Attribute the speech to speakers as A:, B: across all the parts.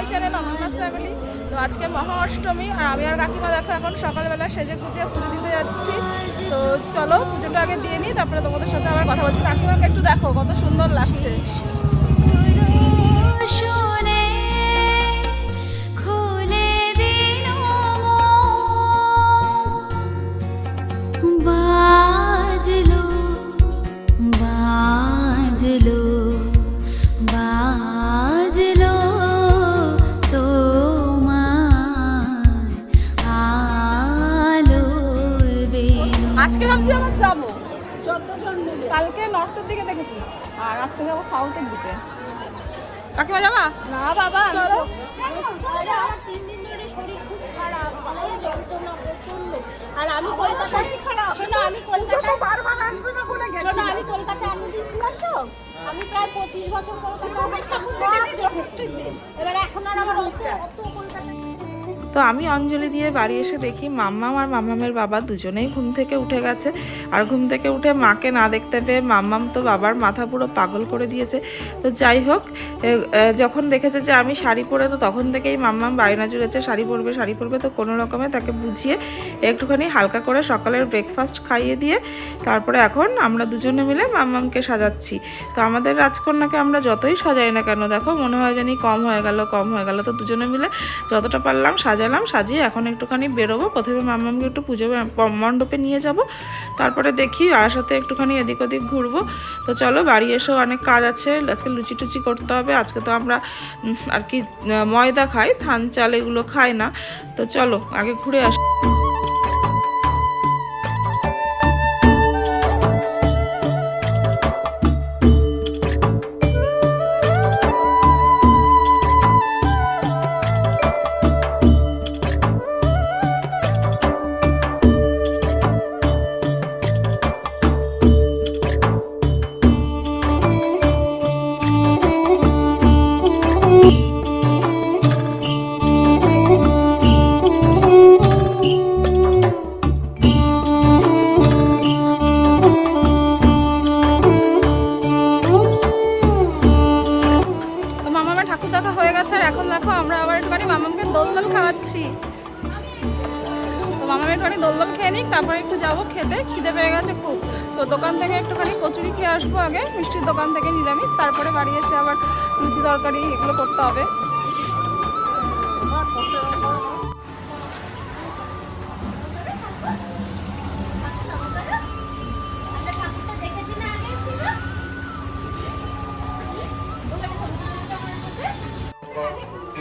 A: My channel Amarnath family. তো আজকে মহাষ্টমী আর আমি আর কাকিমা দেখো এখন সকালবেলা সেজে খুঁজে পুজো দিতে যাচ্ছি।
B: তো
A: চলো পুজোটা আগে দিয়ে নিই, তারপরে তোমাদের সাথে আবার কথা বলছি। কাকিমাকে একটু দেখো, কত সুন্দর লাগছে। আজকে ভাবছি আবার যাব। কালকে নর্থের দিকে দেখেছি। আর আজকে যাব সাউথের দিকে। কাকিমা যাবা?
C: না বাবা
A: চলো।
C: আমার তিন দিন ধরে শরীর খুব খারাপ যন্ত্রণা প্রচণ্ড আর আমি কলকাতায় শোনো আমি কলকাতায়
A: বারবার আসবে না বলে
C: শোনো আমি কলকাতায় আলু দিয়েছিলাম তো। আমি প্রায় পঁচিশ বছর ঠাকুর দেখেছি। এবার এখন আর আমার অত কলকাতায়
A: তো আমি অঞ্জলি দিয়ে বাড়ি এসে দেখি মাম্মাম আর মাম্মামের বাবা দুজনেই ঘুম থেকে উঠে গেছে। আর ঘুম থেকে উঠে মাকে না দেখতে পেয়ে মাম্মাম তো বাবার মাথা পুরো পাগল করে দিয়েছে। তো যাই হোক যখন দেখেছে যে আমি শাড়ি পরে, তো তখন থেকেই মাম্মাম বায়না জুড়েছে, শাড়ি পরবে শাড়ি পরবে, তো কোনো রকমে তাকে বুঝিয়ে একটুখানি হালকা করে সকালের ব্রেকফাস্ট খাইয়ে দিয়ে তারপরে এখন আমরা দুজনে মিলে মাম্মামকে সাজাচ্ছি। তো আমাদের রাজকন্যাকে আমরা যতই সাজাই না কেন, দেখো মনে হয় জানি কম হয়ে গেল, কম হয়ে গেল, তো দুজনে মিলে যতটা পারলাম সাজালাম, সাজিয়ে এখন একটুখানি বেরোবো। প্রথমে মাম্মামকে একটু পুজো মণ্ডপে নিয়ে যাব। তারপরে দেখি আর সাথে একটুখানি এদিক ওদিক ঘুরবো। তো চলো, বাড়ি এসেও অনেক কাজ আছে। আজকে লুচি টুচি করতে হবে। আজকে তো আমরা আর কি ময়দা খাই, ধান চাল এগুলো খাই না। তো চলো, আগে ঘুরে আসি। গেছে আর এখন দেখো আমরা আবার একটুখানি মামামকে দোলদোল খাওয়াচ্ছি। তো মামাম একটুখানি দোলদোল খেয়ে নিই তারপরে একটু যাব খেতে। খিদে পেয়ে গেছে খুব। তো দোকান থেকে একটুখানি কচুরি খেয়ে আসব আগে, মিষ্টির দোকান থেকে নিরামিষ। তারপরে বাড়ি এসে আবার লুচি তরকারি এগুলো করতে হবে।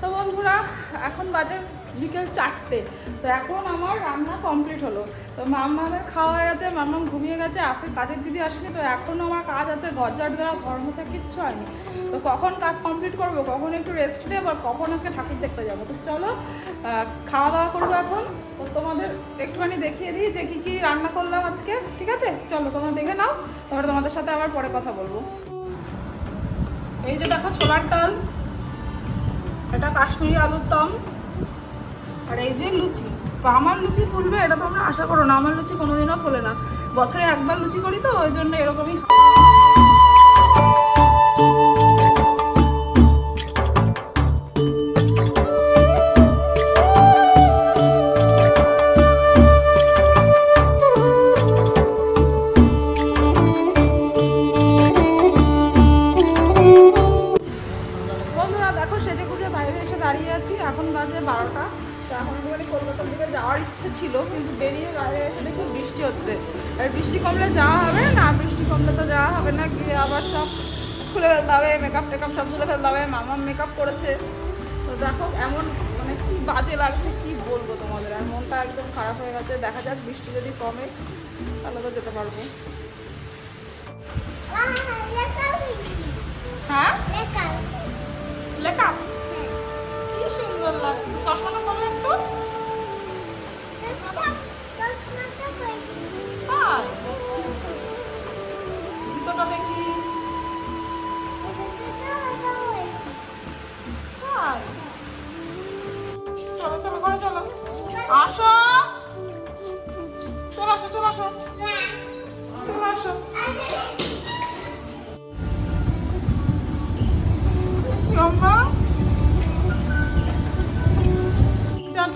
A: তো বন্ধুরা, এখন বাজে বিকেল চারটে। তো এখন আমার রান্না কমপ্লিট হলো। তো মামামের খাওয়া গেছে মামাম ঘুমিয়ে গেছে আসে কাজের দিদি আসেনি, তো এখনও আমার কাজ আছে, ঘর দেওয়া, ঘর মোছা কিচ্ছু আমি তো কখন কাজ কমপ্লিট করব, কখন একটু রেস্ট নেব আর কখন আজকে ঠাকুর দেখতে যাব? তো চলো খাওয়া দাওয়া করব এখন। তো তোমাদের একটুখানি দেখিয়ে দিই যে কী কী রান্না করলাম আজকে, ঠিক আছে? চলো, তোমরা দেখে নাও, তারপরে তোমাদের সাথে আবার পরে কথা বলব। এই যে দেখো ছোলার ডাল, এটা কাশ্মীরি আলুর দম, আর এই যে লুচি। আমার লুচি ফুলবে, এটা তোমরা আশা করো না, আমার লুচি কোনোদিনও ফোলে না। বছরে একবার লুচি করি তো, ওই জন্য এরকমই বন্ধুরা, দেখো সেজে গুজে বাইরে এসে দাঁড়িয়ে আছি। এখন বাজে বারোটা। তো এখন একটুখানি কলকাতার দিকে যাওয়ার ইচ্ছে ছিল, কিন্তু বেরিয়ে বাইরে এসে দেখি বৃষ্টি হচ্ছে। আর বৃষ্টি কমলে যাওয়া হবে না বৃষ্টি কমলে তো যাওয়া হবে না। গিয়ে আবার সব খুলে ফেলতে হবে মেকআপ টেকআপ সব খুলে ফেলতে হবে মামা মেকআপ করেছে। তো দেখো এমন মানে কি বাজে লাগছে, কি বলব তোমাদের? আর মনটা একদম খারাপ হয়ে গেছে। দেখা যাক বৃষ্টি যদি কমে, তাহলে তো যেতে পারব। চলো চলো। ঘরে চলো আসো চলে আসো। চলে আসো।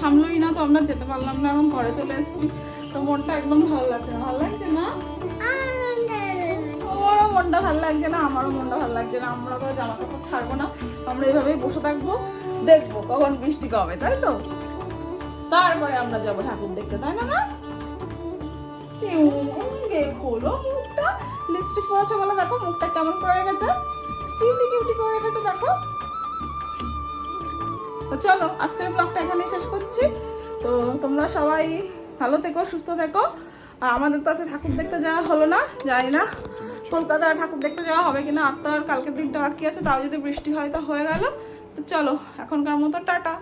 A: থামলোই না তো আমরা যেতে পারলাম না এখন ঘরে চলে এসেছি। তো মনটা একদম ভালো লাগছে না। ভালো লাগছে না? আমারও মনটা ভালো লাগছে না আমারও মনটা ভালো লাগছে না। আমরা তো জামা কাপড় ছাড়বো না আমরা এইভাবেই বসে থাকব দেখব কখন বৃষ্টি কবে তাই তো? তারপরে আমরা যাব ঠাকুর দেখতে, তাই না খোলো মুখটা। লিপস্টিক পরেছে বলে দেখো, মুখটা কেমন করে রেখেছে? কিউটি কিউটি করে রেখেছে দেখো। তো চলো, আজকের ব্লগটা এখানে শেষ করছি। তো তোমরা সবাই ভালো থেকো, সুস্থ থেকো। আর আমাদের তো আজকে ঠাকুর দেখতে যাওয়া হলো না, জানি না কলকাতায় ঠাকুর দেখতে যাওয়া হবে কিনা আর তো আর কালকের দিনটা বাকি আছে, তাও যদি বৃষ্টি হয় তো হয়ে গেল। তো চলো, এখনকার মতো টাটা।